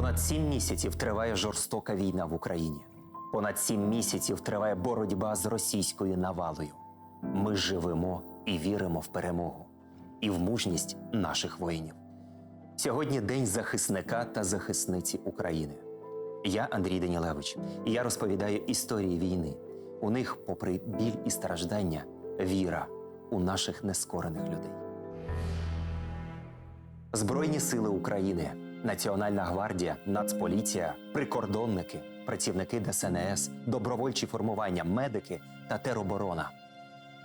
Понад сім місяців триває жорстока війна в Україні. Понад сім місяців триває боротьба з російською навалою. Ми живемо і віримо в перемогу і в мужність наших воїнів. Сьогодні День захисника та захисниці України. Я Андрій Данілевич, і я розповідаю історії війни. У них, попри біль і страждання, віра у наших нескорених людей. Збройні сили України, Національна гвардія, Нацполіція, прикордонники, працівники ДСНС, добровольчі формування, медики та тероборона.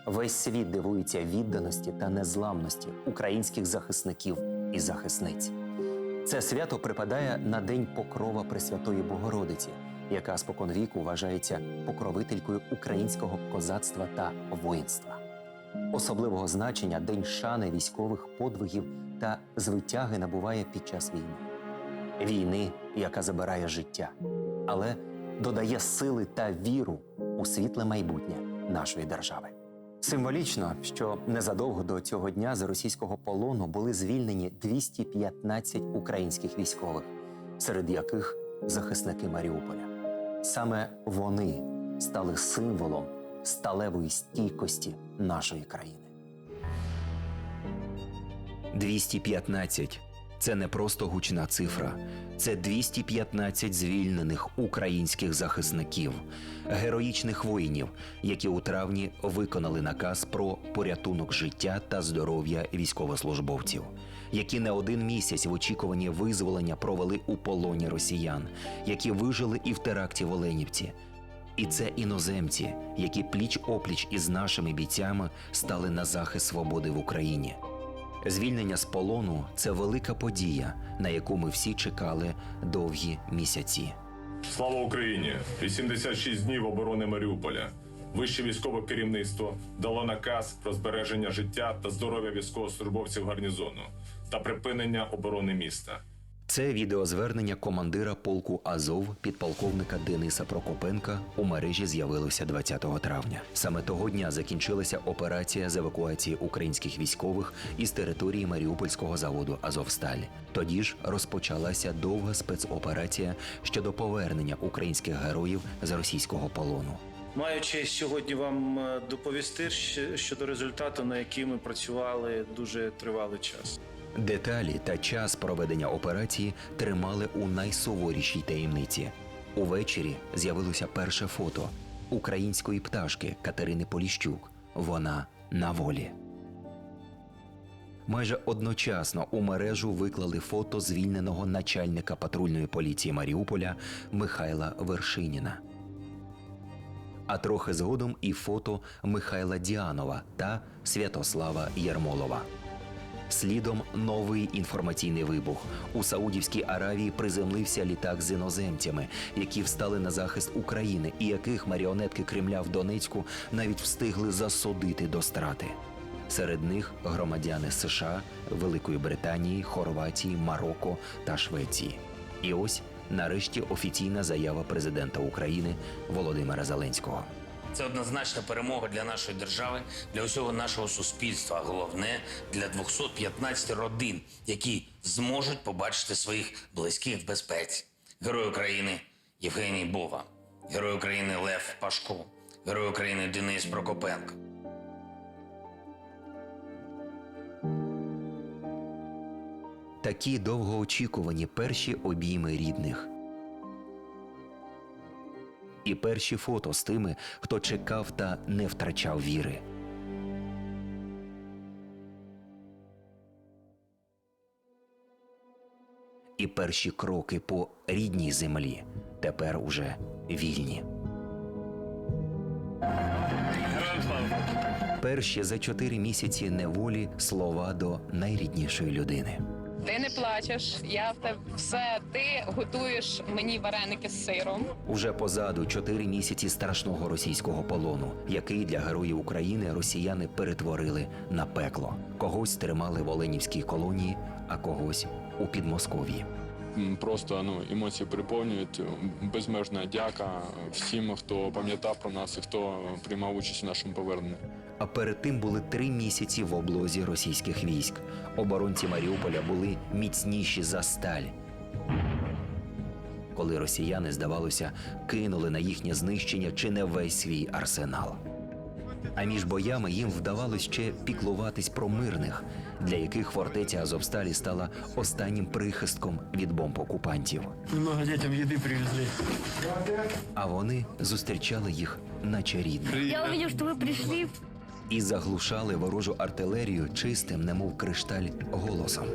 Весь світ дивується відданості та незламності українських захисників і захисниць. Це свято припадає на День Покрова Пресвятої Богородиці, яка споконвіку вважається покровителькою українського козацтва та воїнства. Особливого значення День шани військових подвигів та звитяги набуває під час війни. Війни, яка забирає життя, але додає сили та віру у світле майбутнє нашої держави. Символічно, що незадовго до цього дня з російського полону були звільнені 215 українських військових, серед яких захисники Маріуполя. Саме вони стали символом сталевої стійкості нашої країни. 215 – це не просто гучна цифра, це 215 звільнених українських захисників, героїчних воїнів, які у травні виконали наказ про порятунок життя та здоров'я військовослужбовців, які не один місяць в очікуванні визволення провели у полоні росіян, які вижили і в теракті в Оленівці. І це іноземці, які пліч опліч із нашими бійцями стали на захист свободи в Україні. Звільнення з полону це велика подія, на яку ми всі чекали довгі місяці. Слава Україні! 86 днів оборони Маріуполя. Вище військове керівництво дало наказ про збереження життя та здоров'я військовослужбовців гарнізону та припинення оборони міста. Це відеозвернення командира полку Азов підполковника Дениса Прокопенка у мережі з'явилося 20 травня. Саме того дня закінчилася операція з евакуації українських військових із території Маріупольського заводу Азовсталь. Тоді ж розпочалася довга спецоперація щодо повернення українських героїв з російського полону. Маю честь сьогодні вам е, доповісти щодо результату, на який ми працювали дуже тривалий час. Деталі та час проведення операції тримали у найсуворішій таємниці. Увечері з'явилося перше фото української пташки Катерини Поліщук. Вона на волі. Майже одночасно у мережу виклали фото звільненого начальника патрульної поліції Маріуполя Михайла Вершиніна. А трохи згодом і фото Михайла Діанова та Святослава Єрмолова. Слідом новий інформаційний вибух. У Саудівській Аравії приземлився літак з іноземцями, які встали на захист України, і яких маріонетки Кремля в Донецьку навіть встигли засудити до страти. Серед них громадяни США, Великої Британії, Хорватії, Марокко та Швеції. І ось нарешті офіційна заява президента України Володимира Зеленського. Це однозначна перемога для нашої держави, для усього нашого суспільства. а Головне для 215 родин, які зможуть побачити своїх близьких в безпеці. Герой України Євгеній Бова, Герой України Лев Пашко, Герой України Денис Прокопенко. Такі довгоочікувані перші обійми рідних. І перші фото з тими, хто чекав та не втрачав віри. І перші кроки по рідній землі тепер уже вільні. Перші за чотири місяці неволі слова до найріднішої людини. Ти не плачеш, я в тебе все. Ти готуєш мені вареники з сиром. Уже позаду чотири місяці страшного російського полону, який для героїв України росіяни перетворили на пекло. Когось тримали в Оленівській колонії, а когось у Підмосков'ї. Просто ну емоції переповнюють. Безмежна дяка всім, хто пам'ятав про нас і хто приймав участь у нашому поверненні. А перед тим були три місяці в облозі російських військ. Оборонці Маріуполя були міцніші за сталь. коли росіяни, здавалося, кинули на їхнє знищення чи не весь свій арсенал. А між боями їм вдавалось ще піклуватись про мирних, для яких фортеця Азовсталі стала останнім прихистком від бомб окупантів. Много детям еды привезли. А вони зустрічали їх наче рідних Я увидел, что вы пришли. І заглушали ворожу артилерію чистим, немов кришталь, голосом.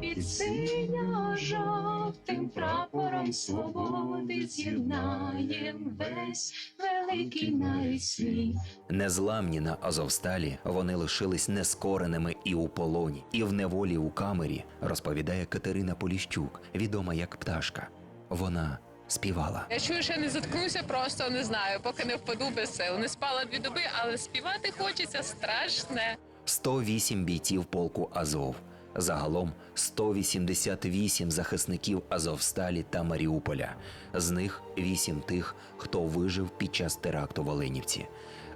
Під синьо-жовтим прапором свободи з'єднаєм весь великий навіть світ. Незламні на Азовсталі вони лишились нескореними і у полоні, і в неволі у камері, розповідає Катерина Поліщук, відома як пташка. Вона співала. Я чую, що я не заткнуся, просто не знаю, поки не впаду без сил. Не спала дві доби, але співати хочеться страшне. 108 бійців полку Азов. Загалом 188 захисників Азовсталі та Маріуполя. З них 8 тих, хто вижив під час теракту в Оленівці.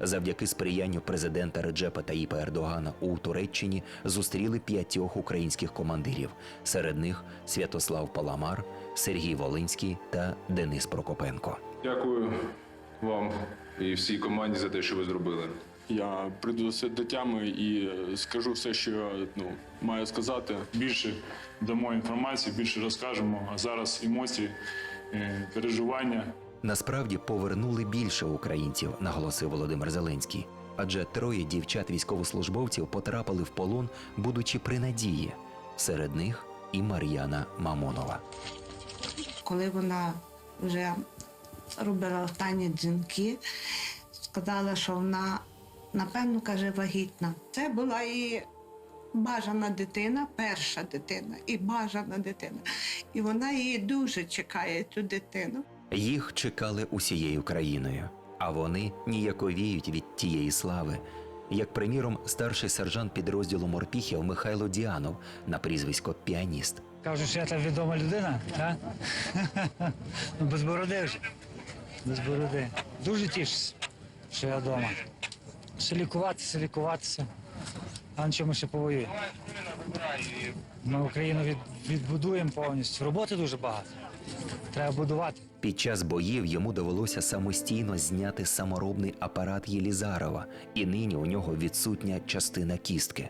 Завдяки сприянню президента Реджепа Таїпа Ердогана у Туреччині зустріли п'ятьох українських командирів. Серед них Святослав Паламар, Сергій Волинський та Денис Прокопенко. Дякую вам і всій команді за те, що ви зробили. Я прийду все до тями і скажу все, що ну, маю сказати. більше дамо інформації, більше розкажемо. А зараз емоції, е, переживання. Насправді повернули більше українців, наголосив Володимир Зеленський. Адже троє дівчат військовослужбовців потрапили в полон, будучи при надії. Серед них і Мар'яна Мамонова. Коли вона вже робила останні дзвінки, сказала, що вона, напевно, каже, вагітна. Це була і бажана дитина, перша дитина, і бажана дитина. І вона її дуже чекає, цю дитину. Їх чекали усією країною, а вони ніяковіють від тієї слави. Як приміром, старший сержант підрозділу морпіхів Михайло Діанов на прізвисько Піаніст. Кажуть, що я там відома людина, так? Ну, без бороди вже. Без бороди. Дуже тішусь, що я вдома. Ще лікуватися, лікуватися. А нічого ми ще повоюємо. Ми Україну від, відбудуємо повністю. Роботи дуже багато. Треба будувати. Під час боїв йому довелося самостійно зняти саморобний апарат Єлізарова, і нині у нього відсутня частина кістки.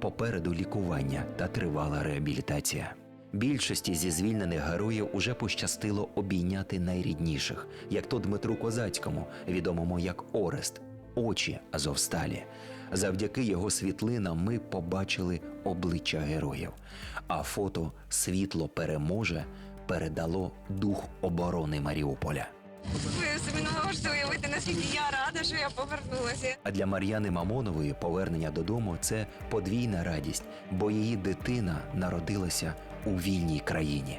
Попереду лікування та тривала реабілітація. Більшості зі звільнених героїв уже пощастило обійняти найрідніших, як то Дмитру Козацькому, відомому як Орест, очі Азовсталі. Завдяки його світлинам ми побачили обличчя героїв. А фото Світло переможе передало дух оборони Маріуполя. Ви собі не можете уявити, наскільки я рада, що я повернулася. А для Мар'яни Мамонової повернення додому це подвійна радість, бо її дитина народилася у вільній країні.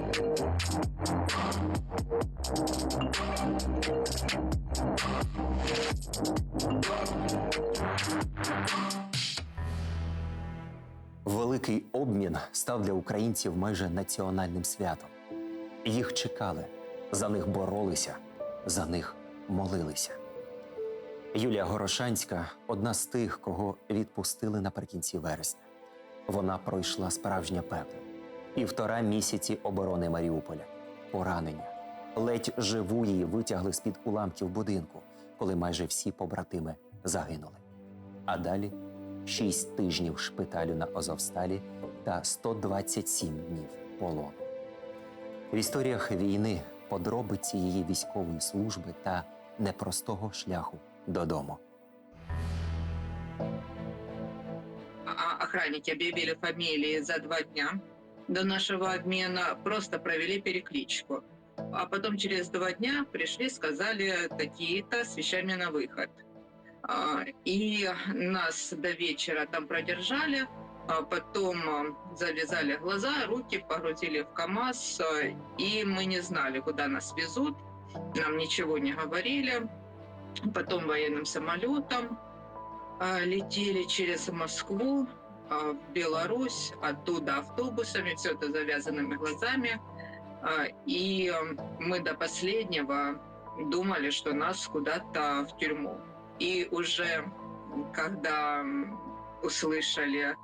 обмін став для українців майже національним святом. Їх чекали, за них боролися, за них молилися. Юлія Горошанська одна з тих, кого відпустили наприкінці вересня. Вона пройшла справжнє пекло. Півтора місяці оборони Маріуполя, поранення. Ледь живу її витягли з-під уламків будинку, коли майже всі побратими загинули. А далі шість тижнів шпиталю на Азовсталі та 127 днів полону. В історіях війни подробиці її військової служби та непростого шляху додому. охранники объявили фамилии за два дня до нашего обмена, просто провели перекличку. А потом через два дня пришли, сказали такие-то с вещами на выход. И нас до вечера там продержали, потом э, завязали глаза, руки погрузили в КАМАЗ, э, и мы не знали, куда нас везут. Нам ничего не говорили. Потом военным самолетом э, летели через Москву в Беларусь, оттуда автобусами, все это завязанными глазами. А, И мы до последнего думали, что нас куда-то в тюрьму. И уже когда услышали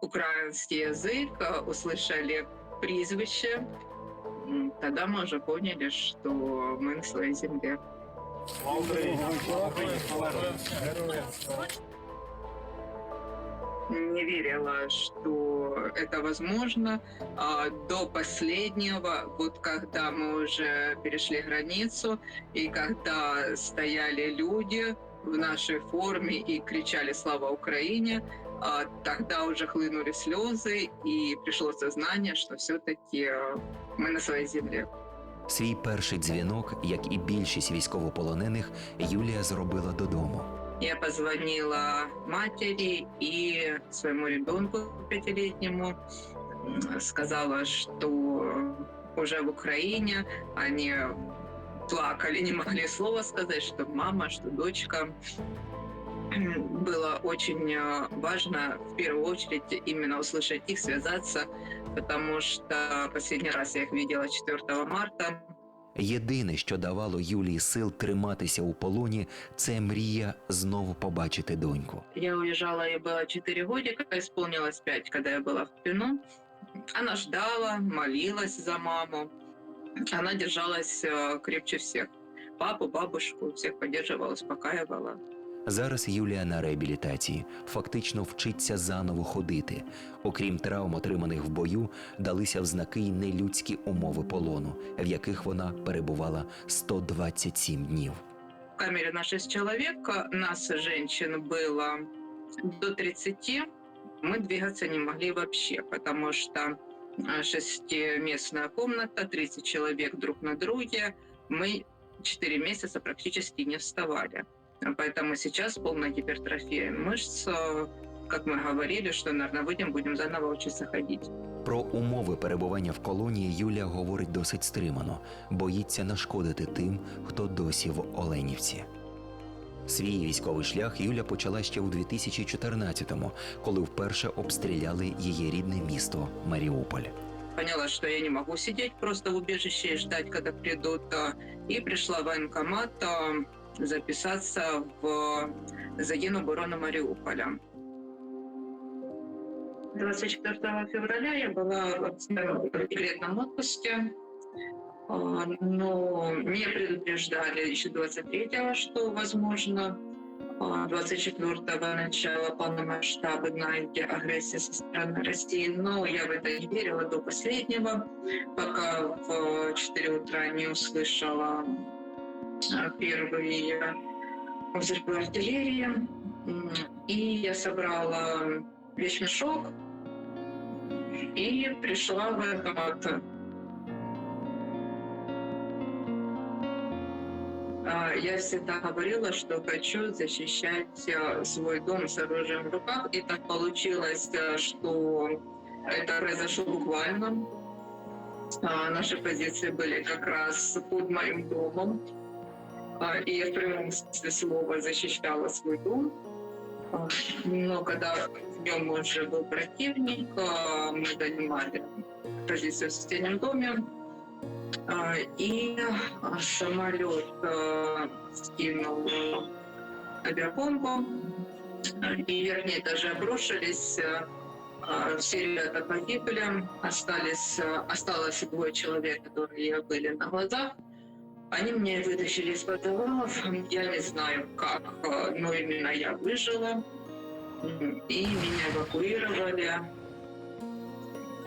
украинский язык, э, услышали прізвище, м, тогда мы уже поняли, что мы на своей земле. Не верила, что это возможно. А, До последнего, вот когда мы уже перешли границу, и когда стояли люди в нашей форме и кричали «Слава Украине!», тогда уже хлынули слезы, и пришло сознание, что все-таки мы на своей земле. Свій перший дзвінок, як і більшість військовополонених, Юлія зробила додому. Я позвонила матери и своему ребенку пятилетнему, м, сказала, что уже в Украине они плакали, не могли слова сказать, что мама, что дочка. Было очень э, важно в первую очередь именно услышать их, связаться, потому что последний раз я их видела 4 марта. Єдине, що давало Юлії сил триматися у полоні, це мрія знову побачити доньку. Я уезжала, ей было 4 годика, исполнилось 5, когда я была в плену. Она ждала, молилась за маму. Она держалась э, крепче всех. Папу, бабушку, всех поддерживала, успокаивала. Зараз Юлія на реабілітації фактично вчиться заново ходити. Окрім травм, отриманих в бою, далися в знаки й нелюдські умови полону, в яких вона перебувала 127 днів. В камере на 6 человек, нас, женщин, было до 30. Мы двигаться не могли вообще, потому что э, шестиместная комната, 30 человек друг на друге. Мы 4 месяца практически не вставали. Поэтому сейчас полная гипертрофия мышц. Э, Как мы говорили, что, наверное, выйдем, будем заново учиться ходить. Про умови перебування в колонії Юлія говорить досить стримано, боїться нашкодити тим, хто досі в Оленівці. Свій військовий шлях Юля почала ще у 2014-му, коли вперше обстріляли її рідне місто Маріуполь. Поняла, что я не могу сидеть просто в убежище и ждать, когда придут. а, И пришла в военкомат а, записаться в Загин обороны Мариуполя. 24 февраля я была в декретном отпуске, а, но меня предупреждали еще 23-го, что возможно а, 24-го начала полномасштабной агрессии со стороны России, но я в это не верила до последнего, пока в 4 утра не услышала а, первые взрывы артиллерии. И я собрала вещмешок и пришла в военкомат. А, Я всегда говорила, что хочу защищать э, свой дом с оружием в руках. И так получилось, э, что это произошло буквально. А, Наши позиции были как раз под моим домом. А, И я в прямом смысле слова защищала свой дом. А, Но когда в нем уже был противник, а, мы занимали позицию в соседнем доме. И самолет скинул авиабомбу, и верхние этажи обрушились. Все ребята погибли, остались, осталось двое человек, которые были на глазах. Они меня вытащили из подвалов. Я не знаю как, а, но именно я выжила. И меня эвакуировали.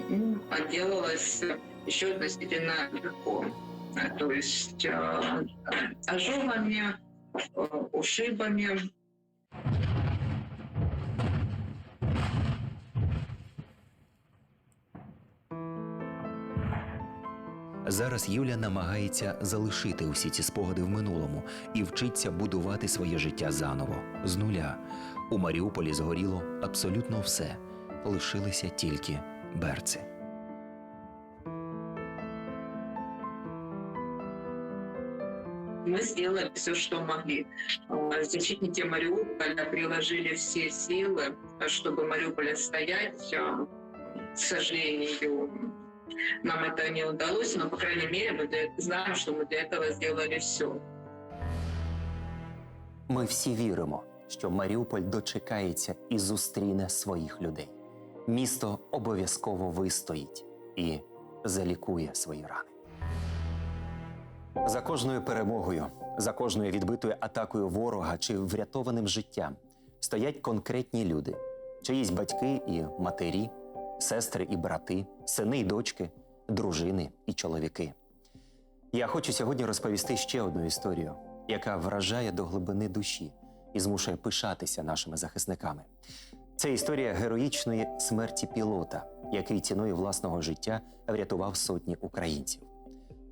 М, Отделалась еще относительно легко. А, То есть а, ожогами, ушибами. Зараз Юля намагається залишити усі ці спогади в минулому і вчиться будувати своє життя заново з нуля. У Маріуполі згоріло абсолютно все: лишилися тільки берці. Мы сделали все, что могли. Э, Защитники Мариуполя приложили все силы, чтобы Мариуполь стоять. Э, К сожалению, нам это не удалось, но, по крайней мере, мы для- знаем, что мы для этого сделали все. Ми всі віримо, що Маріуполь дочекається і зустріне своїх людей. Місто обов'язково вистоїть і залікує свої рани. За кожною перемогою, за кожною відбитою атакою ворога чи врятованим життям стоять конкретні люди, чиїсь батьки і матері, сестри і брати, сини й дочки, дружини і чоловіки. Я хочу сьогодні розповісти ще одну історію, яка вражає до глибини душі і змушує пишатися нашими захисниками. Це історія героїчної смерті пілота, який ціною власного життя врятував сотні українців.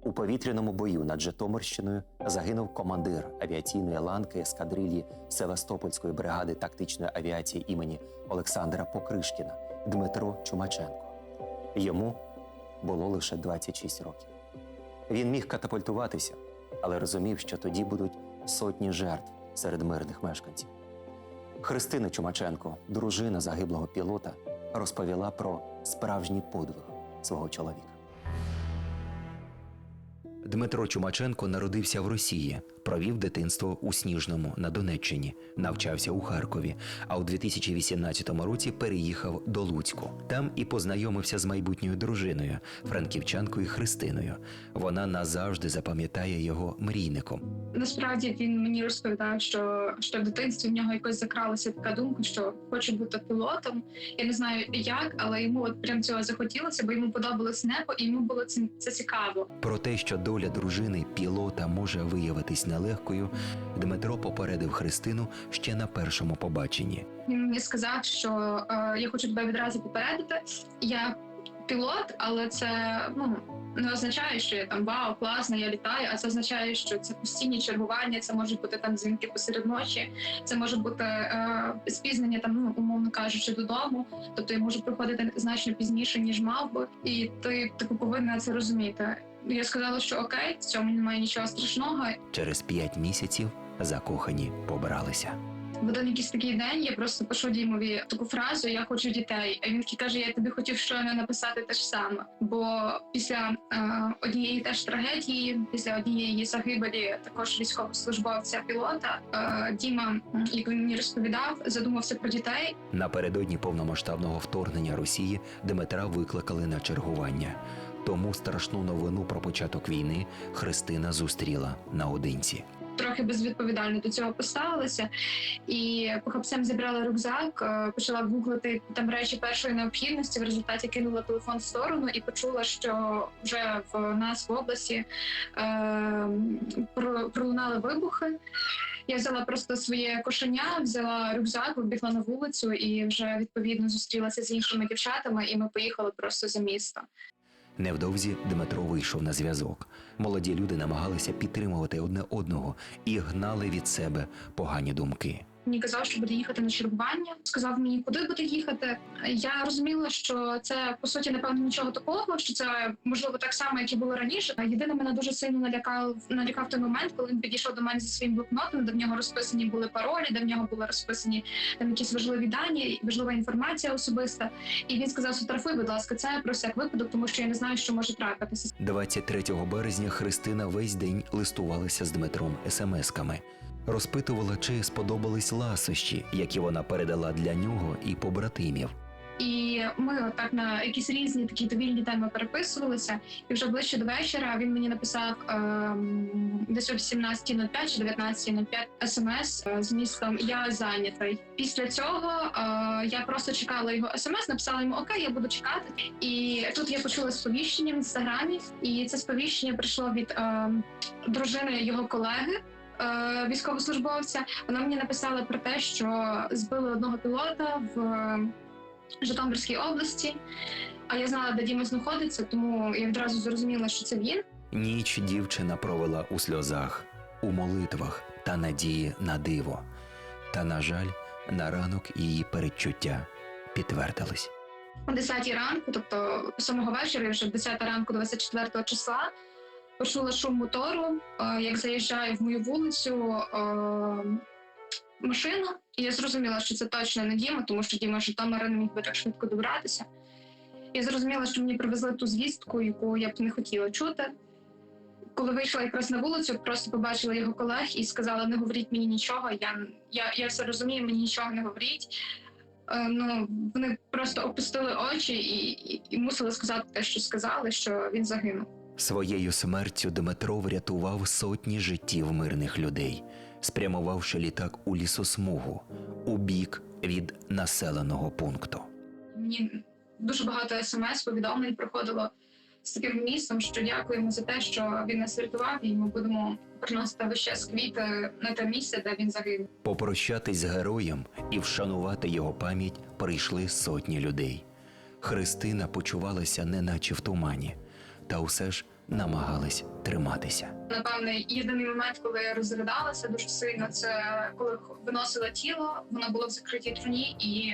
У повітряному бою над Житомирщиною загинув командир авіаційної ланки ескадрилі Севастопольської бригади тактичної авіації імені Олександра Покришкіна Дмитро Чумаченко. Йому було лише 26 років. Він міг катапультуватися, але розумів, що тоді будуть сотні жертв серед мирних мешканців. Христина Чумаченко, дружина загиблого пілота, розповіла про справжній подвиг свого чоловіка. Дмитро Чумаченко народився в Росії, провів дитинство у Сніжному на Донеччині, навчався у Харкові, а у 2018 році переїхав до Луцьку. Там і познайомився з майбутньою дружиною, франківчанкою Христиною. Вона назавжди запам'ятає його мрійником. Насправді він мені розповідав, що, що в дитинстві в нього якось закралася така думка, що хоче бути пілотом. Я не знаю як, але йому от прям цього захотілося, бо йому подобалось небо, і йому було це, це цікаво. Про те, що доля дружини пілота може виявитись нелегкою, Дмитро попередив Христину ще на першому побаченні. Він мені сказав, що е, я хочу тебе відразу попередити. Я пілот, але це ну не означає, що я там вау, класно, я літаю. А це означає, що це постійні чергування, це можуть бути там дзвінки посеред ночі, це може бути е, спізнення там, ну умовно кажучи, додому. Тобто я можу приходити значно пізніше ніж мав би, і ти типу повинна це розуміти. Я сказала, що окей, в цьому немає нічого страшного. Через п'ять місяців закохані побралися. В один якийсь такий день я просто пишу Дімові таку фразу Я хочу дітей. А він такий каже: Я тобі хотів щойно написати те ж саме. Бо після е, однієї теж трагедії, після однієї загибелі також військовослужбовця пілота, е, Діма, як він мені розповідав, задумався про дітей. Напередодні повномасштабного вторгнення Росії Дмитра викликали на чергування. Тому страшну новину про початок війни Христина зустріла наодинці. Трохи безвідповідально до цього поставилася, і похапцем зібрала рюкзак, е, почала гуглити там речі першої необхідності. В результаті кинула телефон в сторону і почула, що вже в нас в області е, пролунали вибухи. Я взяла просто своє кошеня, взяла рюкзак, вибігла на вулицю і вже відповідно зустрілася з іншими дівчатами, і ми поїхали просто за місто. Невдовзі Дмитро вийшов на зв'язок. Молоді люди намагалися підтримувати одне одного і гнали від себе погані думки. Мені казав, що буде їхати на чергування. Сказав мені, куди буде їхати. Я розуміла, що це по суті напевно нічого такого, що це можливо так само, як і було раніше. Єдине, мене дуже сильно налякав налякав той момент, коли він підійшов до мене зі своїм блокнотом, де в нього розписані були паролі, де в нього були розписані там якісь важливі дані, важлива інформація особиста. І він сказав: сфотографуй, будь ласка, це про всяк випадок, тому що я не знаю, що може трапитися. 23 березня Христина весь день листувалася з Дмитром смс-ками. Розпитувала, чи сподобались ласощі, які вона передала для нього і побратимів. І ми отак на якісь різні такі довільні теми переписувалися. І вже ближче до вечора він мені написав ем, десь о 18.05 чи 19.05 смс е, з містом Я зайнятий. Після цього е, я просто чекала його смс, написала йому Окей, я буду чекати. І тут я почула сповіщення в інстаграмі, і це сповіщення прийшло від ем, дружини його колеги. Е, Військовослужбовця вона мені написала про те, що збили одного пілота в Житомирській області. А я знала, де Діма знаходиться, тому я відразу зрозуміла, що це він. Ніч дівчина провела у сльозах, у молитвах та надії на диво. Та, на жаль, на ранок її передчуття підтвердились. о 10 ранку, тобто самого вечора, вже 10 ранку, 24 числа, почула шум мотору, е, як заїжджає в мою вулицю е, машина. І я зрозуміла, що це точно не Діма, тому що Діма Житомира не міг би так швидко добратися. Я зрозуміла, що мені привезли ту звістку, яку я б не хотіла чути. Коли вийшла якраз на вулицю, просто побачила його колег і сказала: не говоріть мені нічого. Я, я, я все розумію, мені нічого не говоріть. Е, ну, вони просто опустили очі і, і, і мусили сказати те, що сказали, що він загинув. Своєю смертю Дмитро врятував сотні життів мирних людей, спрямувавши літак у лісосмугу у бік від населеного пункту. Мені дуже багато смс повідомлень приходило з таким містом, що дякуємо за те, що він нас врятував, і ми будемо приносити весь час квіти на те місце, де він загинув. Попрощатись з героєм і вшанувати його пам'ять прийшли сотні людей. Христина почувалася неначе в тумані, та усе ж намагались триматися. Напевне, єдиний момент, коли я розридалася дуже сильно, це коли виносила тіло, воно було в закритій труні, і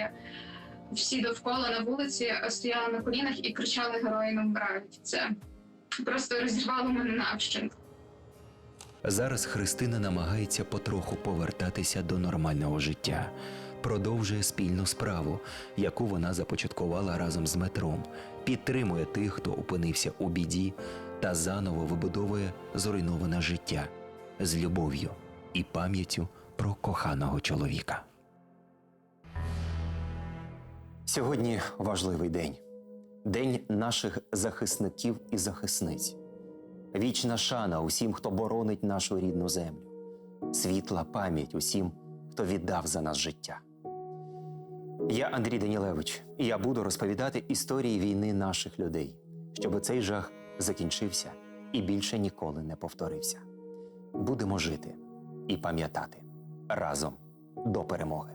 всі довкола на вулиці стояли на колінах і кричали Герої не вмирають. Це просто розірвало мене навщент. Зараз Христина намагається потроху повертатися до нормального життя, продовжує спільну справу, яку вона започаткувала разом з Метром, підтримує тих, хто опинився у біді, та заново вибудовує зруйноване життя з любов'ю і пам'яттю про коханого чоловіка. Сьогодні важливий день день наших захисників і захисниць. Вічна шана усім, хто боронить нашу рідну землю, світла пам'ять усім, хто віддав за нас життя. Я Андрій Данілевич, і я буду розповідати історії війни наших людей, щоб цей жах закінчився і більше ніколи не повторився. Будемо жити і пам'ятати разом до перемоги.